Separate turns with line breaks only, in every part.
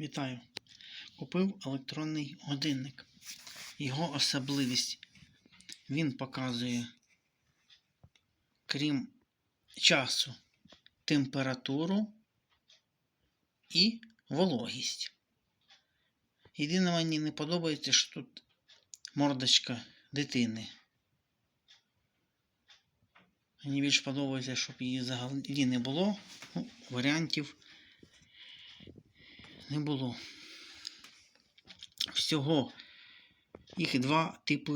Вітаю! Купив електронний годинник. Його особливість він показує, крім часу, температуру і вологість. Єдине мені не подобається, що тут мордочка дитини. Мені більш подобається, щоб її взагалі не було. Ну, варіантів не було. Всього їх два типи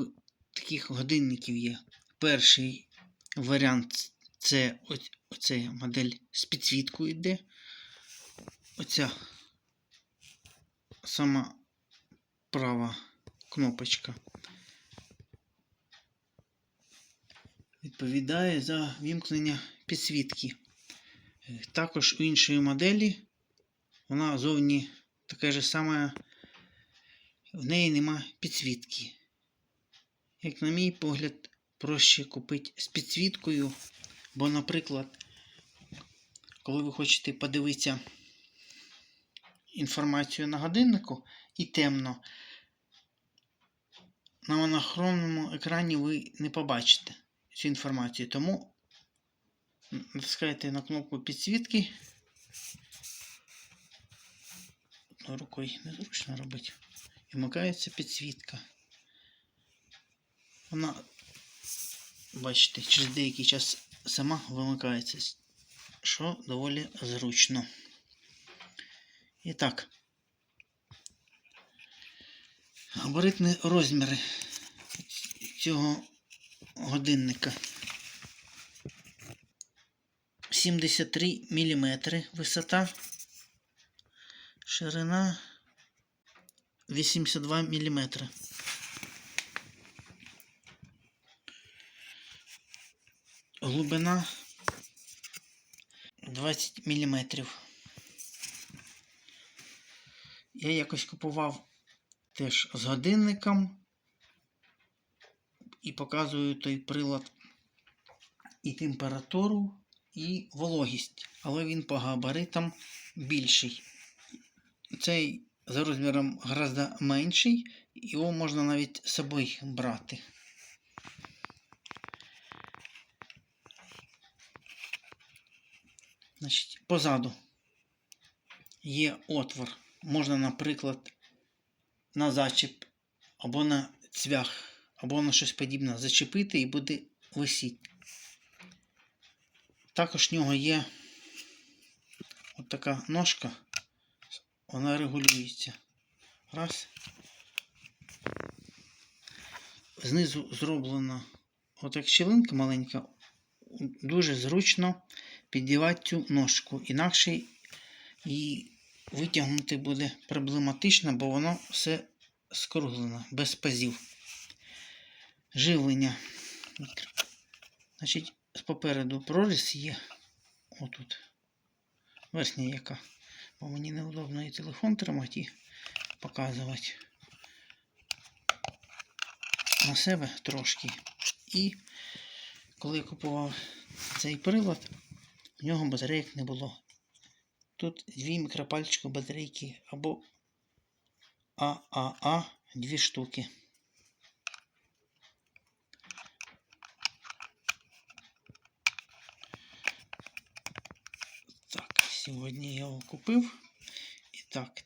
таких годинників є. Перший варіант це оця модель з підсвіткою йде. Оця сама права кнопочка. Відповідає за вімкнення підсвітки. Е, Також у іншої моделі вона зовні така ж сама, в неї нема підсвітки. Як на мій погляд, проще купити з підсвіткою, бо, наприклад, коли ви хочете подивитися інформацію на годиннику і темно, на монохромному екрані ви не побачите цю інформацію. Тому натискаєте на кнопку підсвітки. Одною рукою незручно робити. І вмикається підсвітка. Вона, бачите, через деякий час сама вимикається, що доволі зручно. І так, габаритні розміри цього годинника. 73 мм висота, ширина 82 мм. Глибина 20 мм. Я якось купував теж з годинником і показую той прилад і температуру, і вологість, але він по габаритам більший. Цей за розміром гораздо менший, його можна навіть з собою брати. Значить, позаду є отвор. Можна, наприклад, на зачіп або на цвях, або на щось подібне зачепити і буде висіти. Також в нього є от така ножка, вона регулюється. Раз. Знизу зроблена от як щілинка маленька, дуже зручно піддівати цю ножку. Інакше її витягнути буде проблематично, бо воно все скруглено, без пазів. Живлення. Значить, попереду проріз є. Отут. Верхня яка. Бо мені неудобно і телефон тримати і показувати на себе трошки. І коли я купував цей прилад, в нього батарейок не було. Тут дві мікропальчики батарейки або ААА дві штуки. Так, сьогодні я його купив. І так.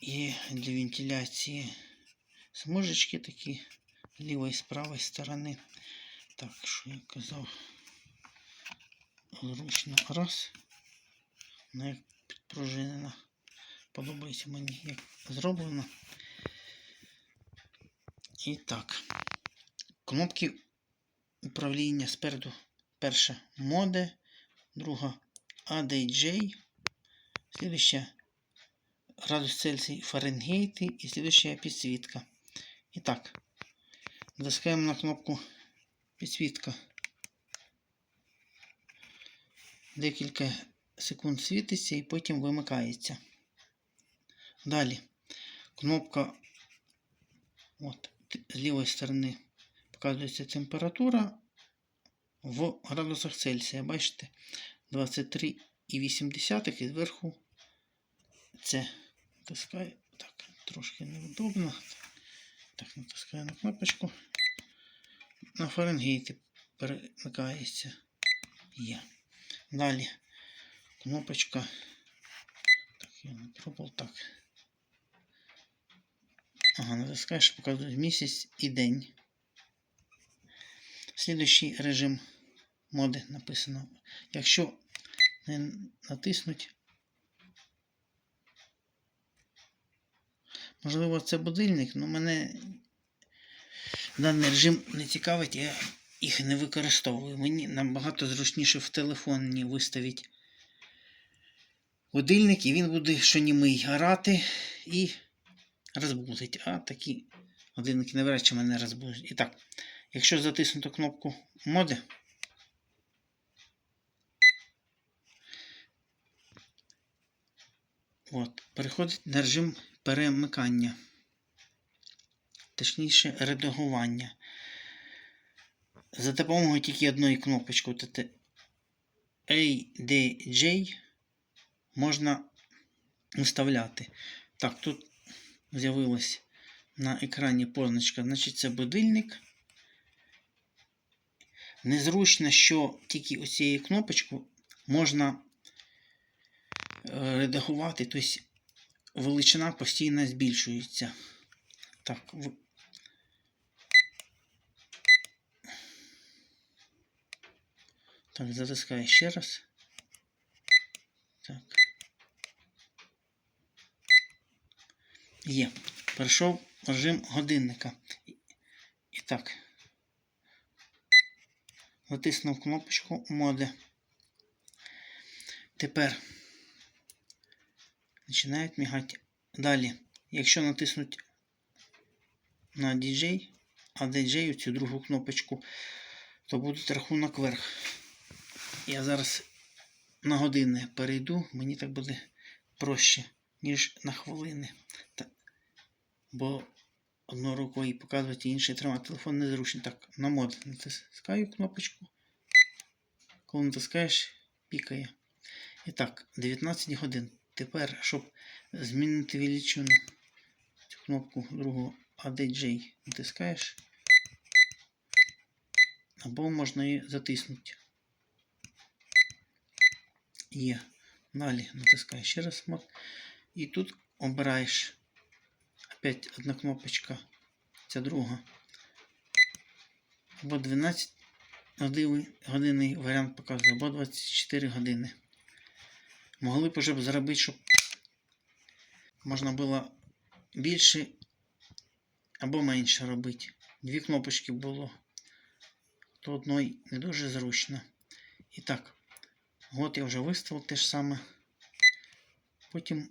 Є для вентиляції смужечки такі лівої і з правої сторони. Так, що я казав? Зручно раз. Вона як підпружинена. Подобається мені, як зроблено. І так. Кнопки управління спереду. Перша моде, друга ADJ, слідуща градус Цельсій Фаренгейт і слідуща підсвітка. І так, натискаємо на кнопку підсвітка. Декілька секунд світиться і потім вимикається. Далі кнопка от, з лівої сторони показується температура в градусах Цельсія. Бачите? 23,8 і зверху це натискаю. Так, трошки неудобно. Так, натискаю на кнопочку. На Фаренгейті перемикається. Є. Далі кнопочка. Так, я не пробував так. Ага, натискаєш, показує місяць і день. Слідуючий режим моди написано. Якщо не натиснуть, можливо, це будильник, але мене даний режим не цікавить, я їх не використовую. Мені набагато зручніше в телефоні виставити будильник, і він буде щонімий грати і розбудить. А такі годинники навряд чи мене розбудять. І так, якщо затиснути кнопку моди, от, переходить на режим перемикання, точніше редагування. За допомогою тільки одної кнопочки ADJ можна вставляти. Так, тут з'явилась на екрані позначка, значить це будильник. Незручно, що тільки оцією кнопочкою можна е, редагувати, тобто величина постійно збільшується. Так, так, затискаю ще раз. Так. Є. Перейшов режим годинника. І так. Натиснув кнопочку моди. Тепер починають мігати. Далі, якщо натиснуть на DJ, а DJ цю другу кнопочку, то буде рахунок вверх. Я зараз на години перейду, мені так буде проще, ніж на хвилини. Бо одною рукою показувати, іншою тримати телефон незручно. Так, на мод натискаю кнопочку. Коли натискаєш, пікає. І так, 19 годин. Тепер, щоб змінити величину, цю кнопку другу ADJ натискаєш. Або можна її затиснути. Є. Далі натискаєш ще раз мод. І тут обираєш опять одна кнопочка, ця друга. Або 12 годин- годинний варіант показує, або 24 години. Могли б вже зробити, щоб можна було більше або менше робити. Дві кнопочки було. То одної не дуже зручно. І так, от я вже виставив те ж саме. Потім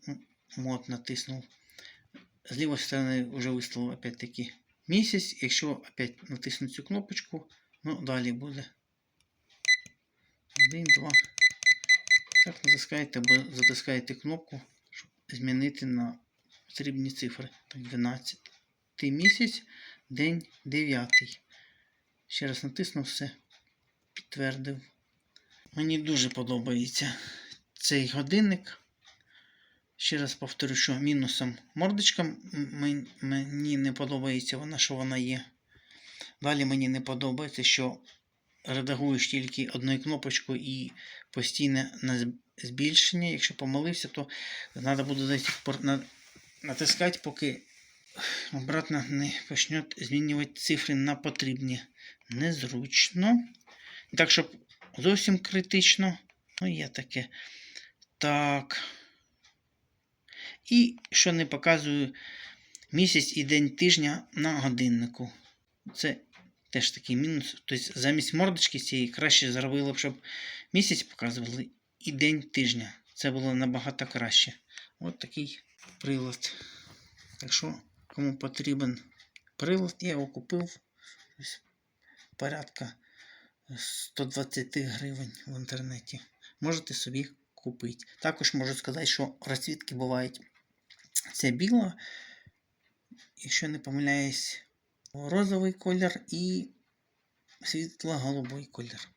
мод натиснув. З лівої сторони вже виставив опять-таки місяць. Якщо опять натиснути цю кнопочку, ну далі буде. Один, два. Так, натискаєте або затискаєте кнопку, щоб змінити на потрібні цифри. Так, 12 місяць, день 9. Ще раз натиснув все, підтвердив. Мені дуже подобається цей годинник. Ще раз повторю, що мінусом мордочка мені не подобається вона, що вона є. Далі мені не подобається, що редагуєш тільки одною кнопочкою і постійне на збільшення. Якщо помилився, то треба буде натискати, поки обратно не почне змінювати цифри на потрібні. Незручно. Так, щоб зовсім критично. Ну, є таке. Так. І що не показую місяць і день тижня на годиннику. Це теж такий мінус. Тобто замість мордочки цієї краще зробили б, щоб місяць показували і день тижня. Це було набагато краще. От такий прилад. Так що, кому потрібен прилад, я його купив. Порядка 120 гривень в інтернеті. Можете собі купити. Також можу сказати, що розцвітки бувають. Це біла, якщо не помиляюсь, розовий колір і світло-голубий колір.